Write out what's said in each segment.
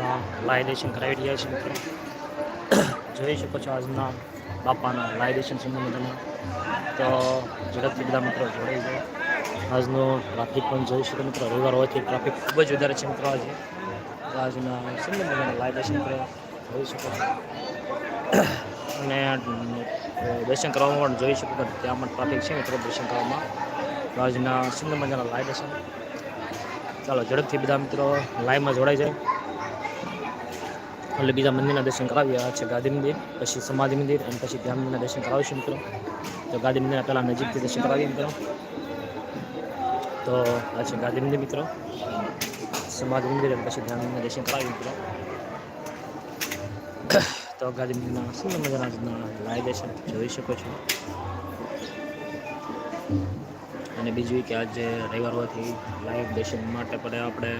આજના લાય કરાવી રહ્યા છે મિત્રો જોઈ શકો છો આજના બાપાના લાય દર્શન સુંદર મજાના તો ઝડપથી બધા મિત્રો જોડાઈ જાય આજનો ટ્રાફિક પણ જોઈ શકો મિત્રો. રવિવાર હોવાથી ટ્રાફિક ખૂબ જ વધારે છે મિત્રો આજે. આજના સુંદર મજાના કર્યા જોઈ શકો છો. અને દર્શન કરવામાં પણ જોઈ શકો છો. ત્યાં પણ ટ્રાફિક છે મિત્રો દર્શન કરવામાં. તો આજના સુંદર મજાના લાય દર્શન ચાલો, ઝડપથી બધા મિત્રો લાઈવમાં જોડાઈ જાય. એટલે બીજા મંદિરના દર્શન કરાવી આ છે ગાંધી મંદિર, પછી સમાધિ મંદિર, અને પછી ધ્યાન મંદિરના દર્શન કરાવીશું મિત્રો. તો ગાંધી મંદિરના પહેલાં નજીકથી દર્શન કરાવીએ મિત્રો. તો આ છે ગાંધી મંદિર મિત્રો. સમાધિ મંદિર, અને પછી ધ્યાન મંદિરના દર્શન કરાવીએ મિત્રો. તો ગાંધી મંદિરના સુંદર મજાના લાય દર્શન જોઈ શકો છો? અને બીજું કે આજે રવિવાર હોવાથી લાઈવ દર્શન માટે પણ આપણે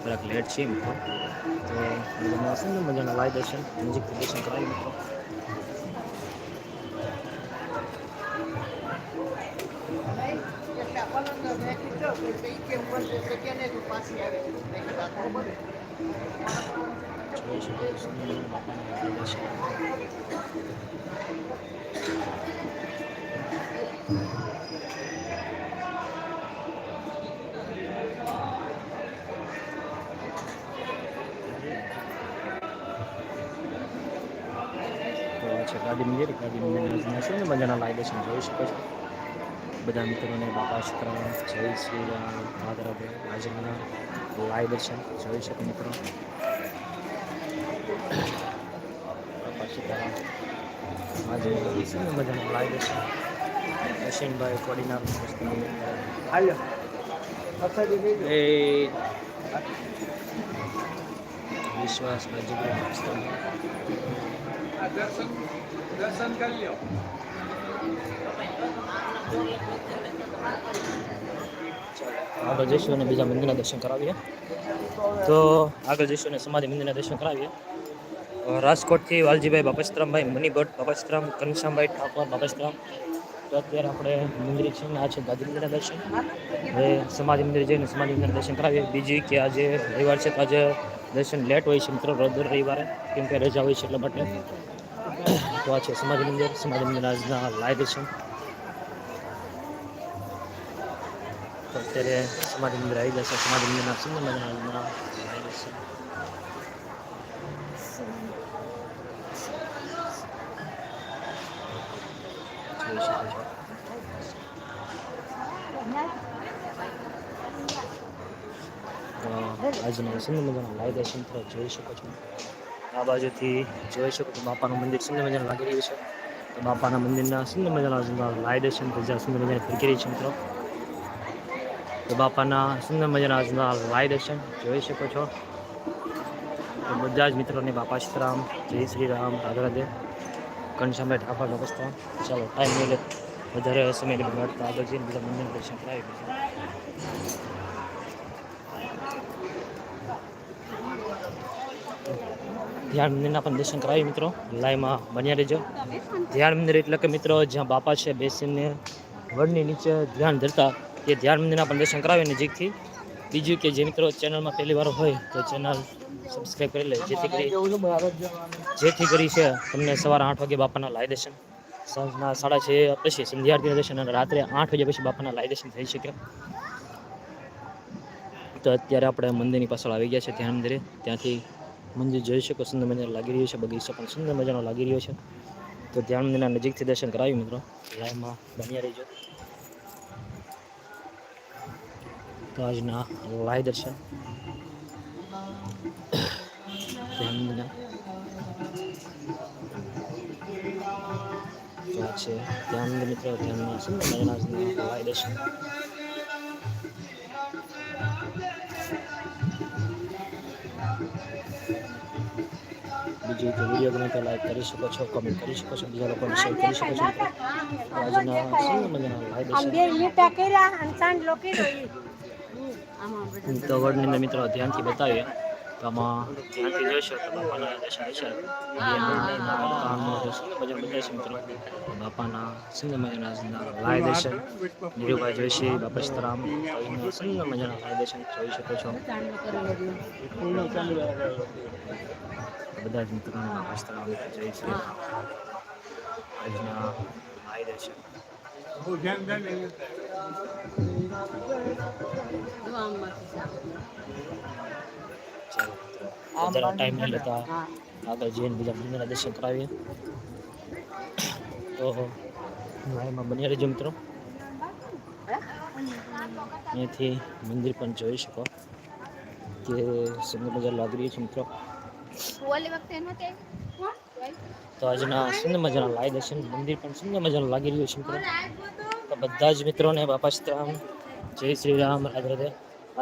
થોડાક લેટ છીએ મિત્રો. તો બધા સુંદર મજાના લાઈવ દર્શન નજીકથી દર્શન કરાવી મિત્રો Thank શકો છો. સુંદર મજાના બાપાના live દર્શન તો આ છે મંદિર ગાંધી મંદિરના સુંદર મજાના લાઈવ દર્શન જોઈ શકો છો. બધા મિત્રોને બાપા સીતારામ જય શ્રી રામ રાધે આજના લાઈવ છે. જોઈ શકો મિત્રો. આજે મજાના લાઈવ છે? અશ્વિનભાઈ કોડીનાર એ વિશ્વાસ રાજ્ય દર્શન દર્શન કરી લ્યો આગળ જઈશું અને બીજા મંદિરના દર્શન કરાવીએ. તો આગળ જઈશું અને સમાધિ મંદિરના દર્શન કરાવીએ. અ, રાજકોટથી વાલજીભાઈ બાપસ્તરામભાઈ મની ભટ્ટ બાપસ્તરામ ઘનશ્યામભાઈ ઠાકોર બાપસ્તરામ તો અત્યારે આપણે મંદિર છે આ છે ગાંધી મંદિરના દર્શન. હવે સમાધિ મંદિર જઈને સમાધિ મંદિર દર્શન કરાવીએ. બીજી કે આજે રવિવાર છે તો આજે દર્શન લેટ હોય છે મિત્રો, દર રવિવારે. કેમ કે રજા હોય છે એટલા માટે. તો આ છે સમાધિ મંદિર. સમાધિ મંદિર આજના લાય દર્શન. તો અત્યારે સમાધિ મંદિર આવી જશે. સમાધિ મંદિરના સુંદર મજાના આજના લાય જોઈ શકો છો. આજના સુંદર જોઈ શકો છો. આ બાજુથી જોઈ શકો છો બાપાનું મંદિર સુંદર મજાનું લાગી રહ્યું છે. તો બાપાના મંદિરના સુંદર મજાના લાય દર્શન પ્રજા સુંદર મજાની ફરકી રહી છે તો બાપાના સુંદર મજાના આજના લાય દર્શન જોઈ શકો છો. બધા જ મિત્રોને બાપા સીતારામ જય શ્રી રામ, રાધે રાધે. ઘનશ્યામભાઈ ઠાકોર નમસ્કાર ચાલો ટાઈમ મળે. વધારે સમય બગાડતા આગળ જઈને બધા મંદિર દર્શન કરાવી ધ્યાન મંદિરના પણ દર્શન કરાવી મિત્રો. લાઈવમાં બન્યા રહેજો. ધ્યાન મંદિર એટલે કે મિત્રો, જ્યાં બાપા છે, બેસીને વડની નીચે ધ્યાન ધરતા તે ધ્યાન મંદિરના પણ દર્શન કરાવે નજીકથી બીજું કે જે મિત્રો ચેનલમાં પહેલી વાર હોય તો ચેનલ સબસ્ક્રાઈબ કરી લે. જેથી કરી જેથી કરી છે તમને સવારે આઠ વાગે બાપાના લાય દર્શન. સાંજના સાડા છ પછી સંધ્યાઆરતીના દર્શન અને રાત્રે આઠ વાગ્યા પછી બાપાના લાય દર્શન થઈ શકે. તો અત્યારે આપણે મંદિરની પાછળ આવી ગયા છે ધ્યાન મંદિરે. ત્યાંથી મંદિર જોઈ શકો, સુંદર મજાનો લાગી રહ્યું છે, બગીચો પણ સુંદર મજાનો લાગી રહ્યો છે. તો ધ્યાન મંદિરના નજીકથી દર્શન કરાવ્યું મિત્રો. લાઈવમાં બન્યા રહીજો. તો આજના લાય દર્શન છે. ધ્યાન મિત્રો ધ્યાનમાં સુંદર મજાના લાય દર્શન વીડિયો ગમે તો લાઈક કરી શકો છો કમેન્ટ કરી શકો છો, બીજા લોકોને કરી શકો છો. આજના સુંદર મજાના લાય દર્શન તો વર્ણનને મિત્રો ધ્યાનથી બતાવીએ તો આમાં ધ્યાનથી જોઈશો તો બાપાના દર્શન ભજન બતાવીશું મિત્રો. બાપાના સુંદર મજાના લાય દર્શન. નીરુભાઈ જોઈશી બાપા સીતારામ. સુંદર મજાના લાય દર્શન જોઈ શકો છો. બધા જ મિત્રોને બાપા સીતારામ જય શ્રી આજના લાય દર્શન. બહુ ધ્યાન ધ્યાન નહીં. ચાલો જરા ટાઈમ નહીં લેતા આગળ જઈને બીજા મંદિરના દર્શન કરાવીએ તો લાઈનમાં બન્યા રહેજો મિત્રો અહીંયાથી મંદિર પણ જોઈ શકો કે સુંદર મજા લાગી રહી છે મિત્રો ઓલી વખતે નહોતી આવી? તો આજના સુંદર મજાના લાય દર્શન મંદિર પણ સુંદર મજાનું લાગી રહ્યું છે મિત્રો તો બધા જ મિત્રોને બાપા સીતારામ જય શ્રી રામ રાધે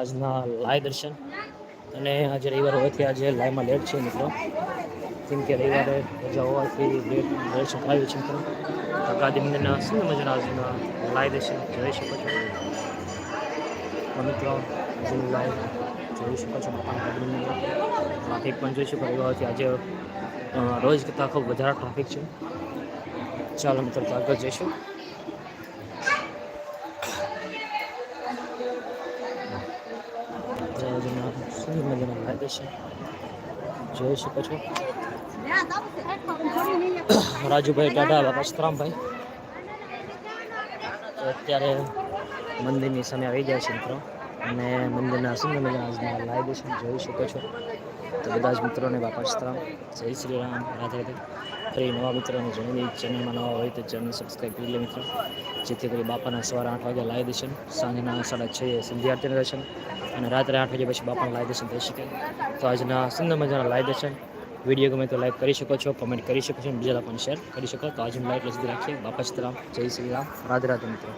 આજના લાય દર્શન. અને આજે રવિવાર હોવાથી આજે લાયમાં લેટ છે મિત્રો. કેમ કે રવિવારે રજા હોવાથી લેટ દર્શન કરાવ્યું છે મિત્રો. અકાદી મંદિરના સુંદર મજાના આજના લાય દર્શન? જોઈ શકો છો. મિત્રો, આજનું લાય જોઈ શકો છો. ગાંધી ટ્રાફિક પણ જોઈ શકો. રવિવારથી આજે રોજ કરતાં ખૂબ વધારે ટ્રાફિક છે. ચાલો મિત્રો આગળ જઈશું તો આજના સુંદર મજાના ફાયદા છે. જોઈ શકો છો. રાજુભાઈ ટાટા તો અત્યારે મંદિરની સામે આવી ગયા છે મિત્રો. અને મંદિરના સુંદર મજાના લાઈવ દર્શન જોઈ શકો છો. તો બધા જ મિત્રોને સીતારામ જય શ્રી રામ, રાધે રાધે. ફરી નવા મિત્રોને જણાવી ચેનલમાં નવા હોય તો ચેનલ સબસ્ક્રાઈબ કરી લે મિત્રો. જેથી કરી બાપાના સવારે આઠ વાગે લાવી દેશે સાંજના સાડા છ સંધ્યા આરતીના દર્શન અને રાત્રે આઠ વાગ્યા પછી બાપાને લાવી દર્શન થઈ શકે તો આજના સુંદર મજાના લાવી દર્શન વીડિયો ગમે તો લાઈક કરી શકો છો કમેન્ટ કરી શકો છો બીજા લોકોને શેર કરી શકો. તો આજનું લાઈક સુધી રાખીએ. બાપા જય શ્રી રામ, રાધે રાધે મિત્રો.